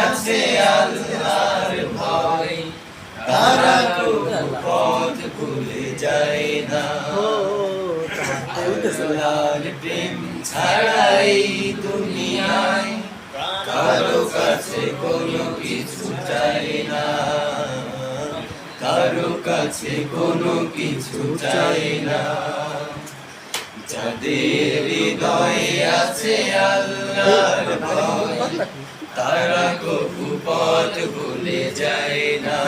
আছে আল্লাহর ভয় তারা পথ ভুলে যায় না প্রেম ছাড়াই দুনিয়ায় কারও কাছে কোনো কিছু চাই না কারও কাছে কোনো কিছু চাই না। যাদের হৃদয়ে আছে আল্লাহর ভয়, তারা কবু পথ ভুলে যায় না।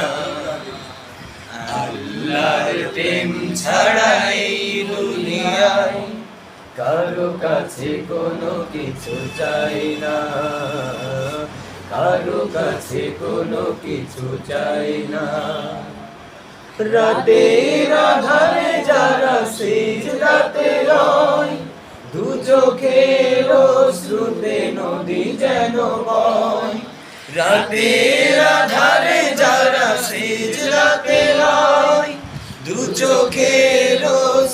আল্লাহর প্রেম ছাড়াই দুনিয়ায় কারও কাছে কোনো কিছু চাই না। কারও কাছে কোনো কিছু চাই না। রাতের আধারে যারা সিজদাতে শ্রুতে নদী যেন বয়। রাতের আধারে যারা সিজদাতে রয় দু চোখের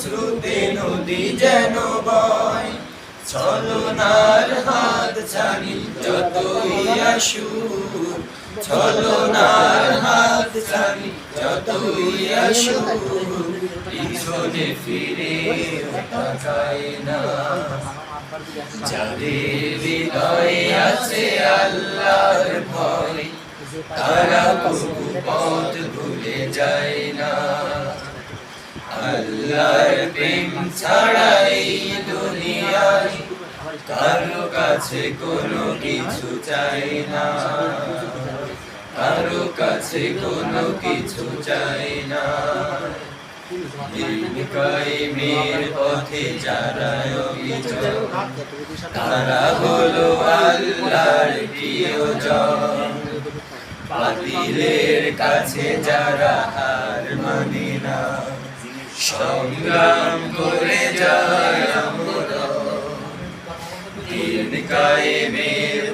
শ্রুতে নদী যেন বয়। ছলনার হাত ছাড়ি যতই আসুক। ছলনার হাত ছাড়ি যতই আসুক। পিছনে ফিরে তাকায় না। যাদের হৃদয়ে আছে আল্লাহর ভয়, তারা পথ ভুলে যায় না। আল্লাহর প্রেম ছাড়াই দুনিয়ায় কারও কাছে কোনো কিছু চাই না। কারও কাছে কোনো কিছু চাই না। দিন পথে যারা অভিযোগ। তারা হলো আল্লাহর প্রিয়জন। বাতিলের কাছে যারা হার মানে না। সংগ্রাম করে যায়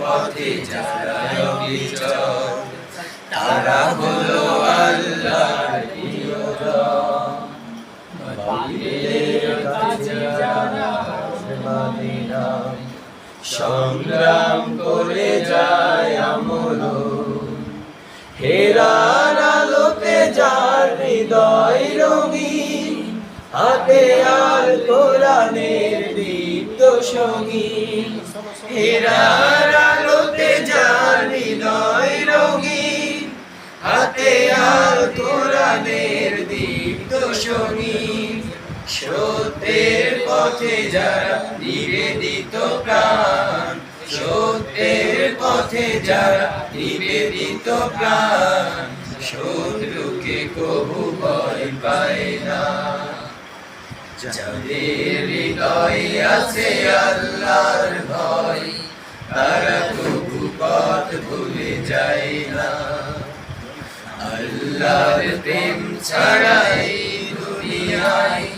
পথে যারা অবিচল তারা হলো সংগ্রাম করে যায় আমল। হেরার আলোতে যার হৃদয় রঙিন হাতে আর কোরআনের দীপ্ত সঙ্গীন হেরার আলোতে যার হৃদয় রঙিন হাতে আর কোরআনের দীপ্ত সঙ্গীন সত্যের পথে যারা নিবেদিত প্রাণ, সত্যের পথে যারা নিবেদিত প্রাণ, শত্রুকে কবু ভয় পায় না। যাদের হৃদয়ে আছে আল্লাহর ভয়, তারা কবু পথ ভুলে যায় না। আল্লাহর প্রেম ছাড়াই দুনিয়ায়